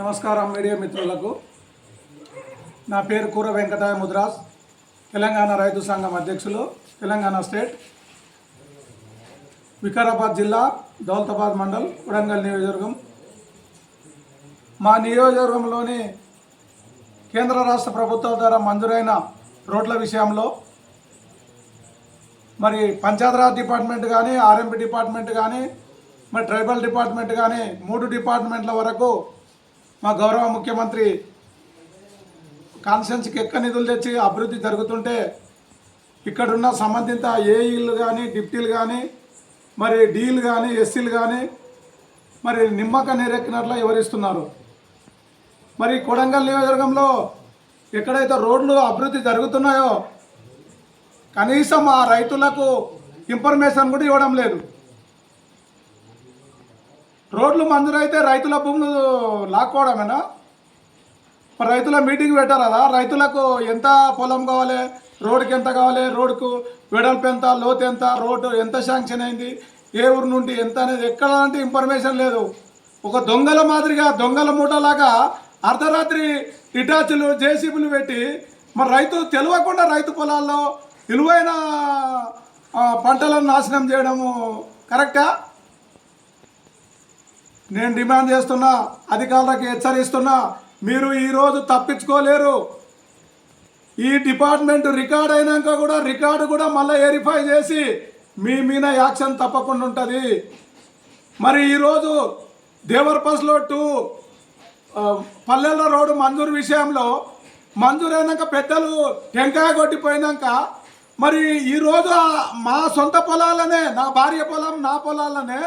నమస్కారం మీడియా మిత్రులకు. నా పేరు కూర వెంకటాయ ముద్రాస్ తెలంగాణ రైతు సంఘం అధ్యక్షులు తెలంగాణ స్టేట్ వికారాబాద్ జిల్లా దౌలతాబాద్ మండల్ కొడంగల్ నియోజకవర్గం. మా నియోజకవర్గంలోని కేంద్ర రాష్ట్ర ప్రభుత్వం ద్వారా మంజూరైన రోడ్ల విషయంలో మరి పంచాయతీరాజ్ డిపార్ట్మెంట్ కానీ ఆర్ఎంపీ డిపార్ట్మెంట్ కానీ మరి ట్రైబల్ డిపార్ట్మెంట్ కానీ మూడు డిపార్ట్మెంట్ల వరకు మా గౌరవ ముఖ్యమంత్రి కాన్సెన్స్కి ఎక్క నిధులు తెచ్చి అభివృద్ధి జరుగుతుంటే ఇక్కడున్న సంబంధిత ఏఈలు కానీ డిప్టీలు కానీ మరి డీలు కానీ ఎస్సీలు కానీ మరి నిమ్మక నీరెక్కినట్లు వివరిస్తున్నారు మరి కొడంగల్ నియోజకవర్గంలో ఎక్కడైతే రోడ్లు అభివృద్ధి జరుగుతున్నాయో కనీసం ఆ రైతులకు ఇన్ఫర్మేషన్ కూడా ఇవ్వడం లేదు. రోడ్లు మంజూరైతే రైతుల భూములు లాక్కోవడమేనా? మరి రైతుల మీటింగ్ పెట్టారదా రైతులకు ఎంత పొలం కావాలి? రోడ్డుకి ఎంత కావాలి? రోడ్డుకు వెడల్పు ఎంత? లోతు ఎంత? రోడ్డు ఎంత శాంక్షన్ అయింది? ఏ ఊరు నుండి ఎంత అనేది ఎక్కడంటే ఇన్ఫర్మేషన్ లేదు. ఒక దొంగల మాదిరిగా దొంగల మూటలాగా అర్ధరాత్రి ఇటాచులు జేసీబీలు పెట్టి మరి రైతు తెలియకుండా రైతు పొలాల్లో విలువైన పంటలను నాశనం చేయడము కరెక్టా? నేను డిమాండ్ చేస్తున్నా అధికారులకు హెచ్చరిస్తున్నా మీరు ఈరోజు తప్పించుకోలేరు. ఈ డిపార్ట్మెంట్ రికార్డ్ అయినాక కూడా రికార్డు కూడా మళ్ళీ వెరిఫై చేసి మీ మీద యాక్షన్ తప్పకుండా ఉంటుంది. మరి ఈరోజు దేవర్పస్లో టూ పల్లెల రోడ్డు మంజూరు విషయంలో మంజూరైనాక పెద్దలు టెంకాయ కొట్టిపోయినాక మరి ఈరోజు మా సొంత పొలాలనే నా భార్య పొలం నా పొలాలనే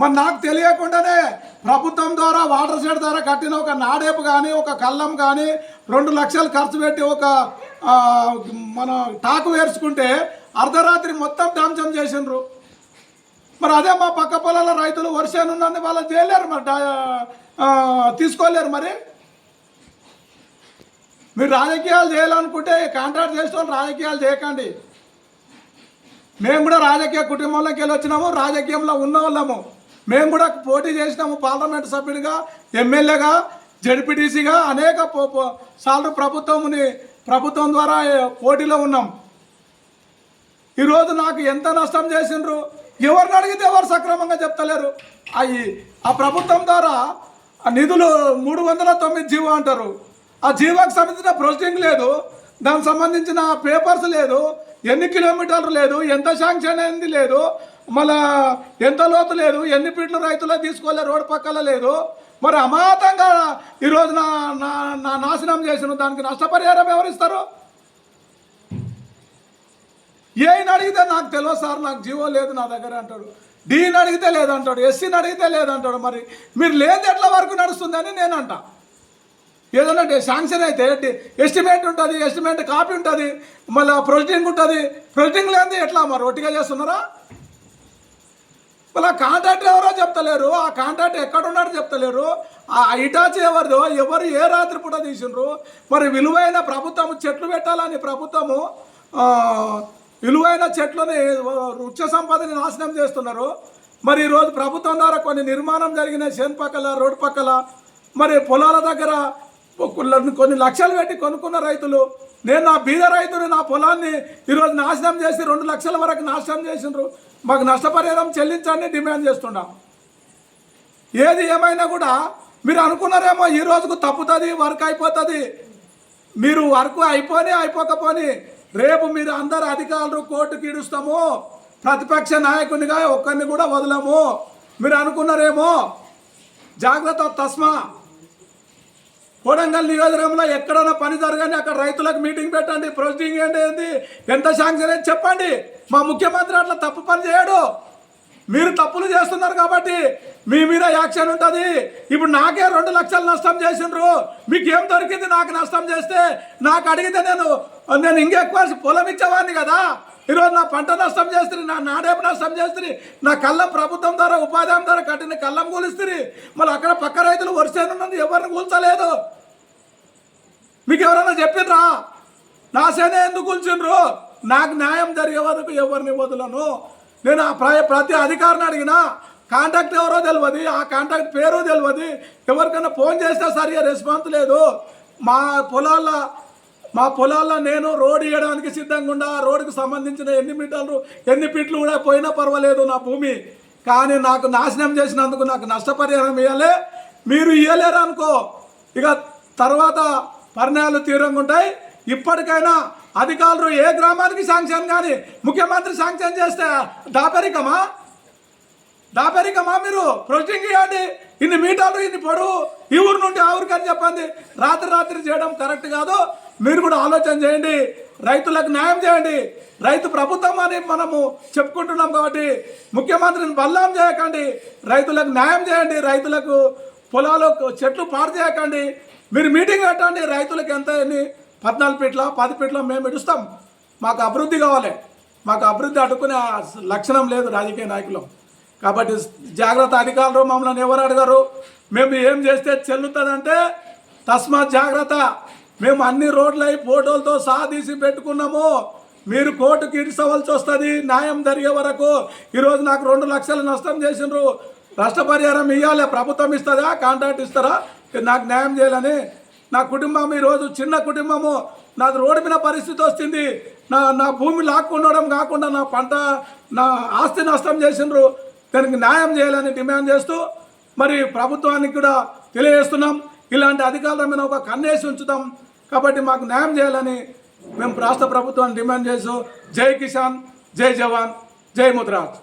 మరి నాకు తెలియకుండానే ప్రభుత్వం ద్వారా వాటర్ షెడ్ ద్వారా కట్టిన ఒక నాడేపు కానీ ఒక కళ్ళం కానీ రెండు లక్షలు ఖర్చు పెట్టి ఒక మన టాకు వేర్చుకుంటే అర్ధరాత్రి మొత్తం ధ్వంసం చేసిండ్రు. మరి అదే మా పక్క పొలాల రైతులు వర్షాన్ని ఉన్నది వాళ్ళు చేయలేరు మరి తీసుకోలేరు మరి. మీరు రాజకీయాలు చేయాలనుకుంటే కాంట్రాక్ట్ చేసిన వాళ్ళు రాజకీయాలు చేయకండి. మేము కూడా రాజకీయ కుటుంబంలోకి వెళ్ళి వచ్చినాము రాజకీయంలో ఉన్న వాళ్ళము. మేము కూడా పోటీ చేసినాము పార్లమెంట్ సభ్యుడిగా ఎమ్మెల్యేగా జడ్పీటీసీగా అనేక సార్లు ప్రభుత్వంని ప్రభుత్వం ద్వారా పోటీలో ఉన్నాం. ఈరోజు నాకు ఎంత నష్టం చేసిండ్రు? ఎవరిని అడిగితే ఎవరు సక్రమంగా చెప్తలేరు. అవి ఆ ప్రభుత్వం ద్వారా ఆ నిధులు మూడు వందల తొమ్మిది జీవో అంటారు. ఆ జీవోకి సంబంధించిన ప్రొసీడింగ్ లేదు. దానికి సంబంధించిన పేపర్స్ లేదు. ఎన్ని కిలోమీటర్లు లేదు. ఎంత శాంక్షన్ అయింది లేదు. మళ్ళా ఎంత లోతు లేదు ఎన్ని ఫీట్లు రైతులు తీసుకోలే రోడ్డు పక్కల లేదు. మరి అమాతంగా ఈరోజు నా నా నా నాశనం చేసిన దానికి నష్టపరిహారం ఎవరిస్తారు? ఏని అడిగితే నాకు తెలియదు సార్ నాకు జీవో లేదు నా దగ్గర అంటాడు. డీని అడిగితే లేదంటాడు ఎస్సీని అడిగితే లేదంటాడు. మరి మీరు లేదు ఎట్లా వరకు నడుస్తుందని నేను అంట ఏదన్నా శాంక్షన్ అయితే ఎస్టిమేట్ ఉంటుంది ఎస్టిమేట్ కాపీ ఉంటుంది మళ్ళీ ప్రొసీడింగ్ ఉంటుంది. ప్రొసీడింగ్ లేనిది ఎట్లా మరి? ఒట్టిగా చేస్తున్నారా? మళ్ళీ ఆ కాంట్రాక్ట్ ఎవరో చెప్తలేరు. ఆ కాంట్రాక్ట్ ఎక్కడ ఉన్నాడో చెప్తలేరు. ఆ ఇటాచి ఎవరిదో ఎవరు ఏ రాత్రి పూట తీసిండ్రు మరి విలువైన ప్రభుత్వం చెట్లు పెట్టాలని ప్రభుత్వము విలువైన చెట్లని వృక్ష సంపదని నాశనం చేస్తున్నారు. మరి ఈరోజు ప్రభుత్వం ద్వారా కొన్ని నిర్మాణం జరిగిన చేను పక్కల రోడ్డు పక్కల. మరి పొలాల దగ్గర కొన్ని లక్షలు పెట్టి కొనుక్కున్న రైతులు నేను నా బీద రైతులు నా పొలాన్ని ఈరోజు నాశనం చేసి రెండు లక్షల వరకు నాశనం చేసిండ్రు. మాకు నష్టపరిహారం చెల్లించండి డిమాండ్ చేస్తున్నాం. ఏది ఏమైనా కూడా మీరు అనుకున్నారేమో ఈ రోజుకు తప్పుతుంది వర్క్ అయిపోతుంది. మీరు వర్క్ అయిపోని అయిపోకపోని రేపు మీరు అందరు అధికారులు కోర్టుకి ఇడుస్తాము ప్రతిపక్ష నాయకునిగా ఒక్కరిని కూడా వదలము. మీరు అనుకున్నారేమో? జాగ్రత్త తస్మా. కోడంగల్ నియోజకవర్గంలో ఎక్కడైనా పని జరగని అక్కడ రైతులకు మీటింగ్ పెట్టండి ప్రొసీడింగ్ ఏంటి ఏంటి ఎంత శాంక్షన్ ఏంటి చెప్పండి. మా ముఖ్యమంత్రి అట్లా తప్పు పని చేయడు. మీరు తప్పులు చేస్తున్నారు కాబట్టి మీ మీద యాక్షన్ ఉంటుంది. ఇప్పుడు నాకే రెండు లక్షలు నష్టం చేసిండ్రు. మీకు ఏం దొరికింది నాకు నష్టం చేస్తే? నాకు అడిగితే నేను నేను ఇంకెక్కువ పొలం ఇచ్చేవాడిని కదా. ఈరోజు నా పంట నష్టం చేస్తుంది నా నాడేపు నష్టం చేస్తుంది నా కళ్ళం ప్రభుత్వం ద్వారా ఉపాధి ద్వారా కట్టిన కళ్ళం కూలిస్తుంది మళ్ళీ అక్కడ పక్క రైతులు వరుసేనున్నది ఎవరిని కూల్చలేదు? మీకు ఎవరైనా చెప్పిండ్రా నా సేన ఎందుకు కూల్చిండ్రు? నాకు న్యాయం జరిగే వరకు ఎవరిని వదలను? నేను ఆ ప్ర- ప్రతి అధికారిని అడిగినా కాంటాక్ట్ ఎవరో తెలియదు ఆ కాంటాక్ట్ పేరు తెలియదు ఎవరికైనా ఫోన్ చేస్తే సరిగా రెస్పాన్స్ లేదు. మా పొలాల్లో మా పొలాల్లో నేను రోడ్ ఇవ్వడానికి సిద్ధంగా ఉండా ఆ రోడ్డుకు సంబంధించిన ఎన్ని మీటర్లు ఎన్ని ఫీట్లు కూడా పోయినా పర్వాలేదు నా భూమి. కానీ నాకు నాశనం చేసినందుకు నాకు నష్టపరిహారం ఇవ్వాలి మీరు ఇవ్వలేరు అనుకో. ఇక తర్వాత పరిణామాలు తీవ్రంగా ఉంటాయి. ఇప్పటికైనా అధికారులు ఏ గ్రామానికి శాంక్షన్ కానీ ముఖ్యమంత్రి శాంక్షన్ చేస్తే దాపరికమా? దాపరికమా మీరు? ప్రొసీడింగ్ ఇవ్వండి. ఇన్ని మీటర్లు ఇన్ని పొడవు. ఈ ఊరు నుండి ఆ ఊరికి అని చెప్పండి. రాత్రి రాత్రి చేయడం కరెక్ట్ కాదు. మీరు కూడా ఆలోచన చేయండి. రైతులకు న్యాయం చేయండి. రైతు ప్రభుత్వం అని మనము చెప్పుకుంటున్నాం కాబట్టి ముఖ్యమంత్రిని బల్లాం చేయకండి. రైతులకు న్యాయం చేయండి. రైతులకు పొలాలు చెట్లు పాడు చేయకండి. మీరు మీటింగ్ పెట్టండి. రైతులకు ఎంత ఎన్ని? పద్నాలుగు ఫీట్ల పది ఫీట్ల మేము ఇడుస్తాం. మాకు అభివృద్ధి కావాలి. మాకు అభివృద్ధి అడ్డుకునే లక్షణం లేదు రాజకీయ నాయకులు. కాబట్టి జాగ్రత్త అధికారులు మమ్మల్ని ఎవరు అడగరు. మేము ఏం చేస్తే చెల్లుతుందంటే తస్మాత్ జాగ్రత్త. మేము అన్ని రోడ్లై ఫోటోలతో సహా తీసి పెట్టుకున్నాము. మీరు కోర్టుకి ఇడిసవలసి వస్తుంది న్యాయం జరిగే వరకు. ఈరోజు నాకు రెండు లక్షలు నష్టం చేసిండ్రు. నష్టపరిహారం ఇవ్వాలి ప్రభుత్వం ఇస్తుందా కాంట్రాక్ట్ ఇస్తారా? నాకు న్యాయం చేయాలని నా కుటుంబం ఈరోజు చిన్న కుటుంబము. నాది రోడ్డు మీద పరిస్థితి వస్తుంది. నా నా భూమి లాక్కుండడం కాకుండా నా పంట నా ఆస్తి నష్టం చేసిండ్రు. దానికి న్యాయం చేయాలని డిమాండ్ చేస్తూ మరి ప్రభుత్వానికి కూడా తెలియజేస్తున్నాం. ఇలాంటి అధికారుల మీద ఒక కన్నేసి ఉంచుతాం. కాబట్టి మాకు న్యాయం చేయాలని మేము రాష్ట్ర ప్రభుత్వాన్ని డిమాండ్ చేస్తూ జై కిసాన్ జై జవాన్ జై ముద్రాజ్.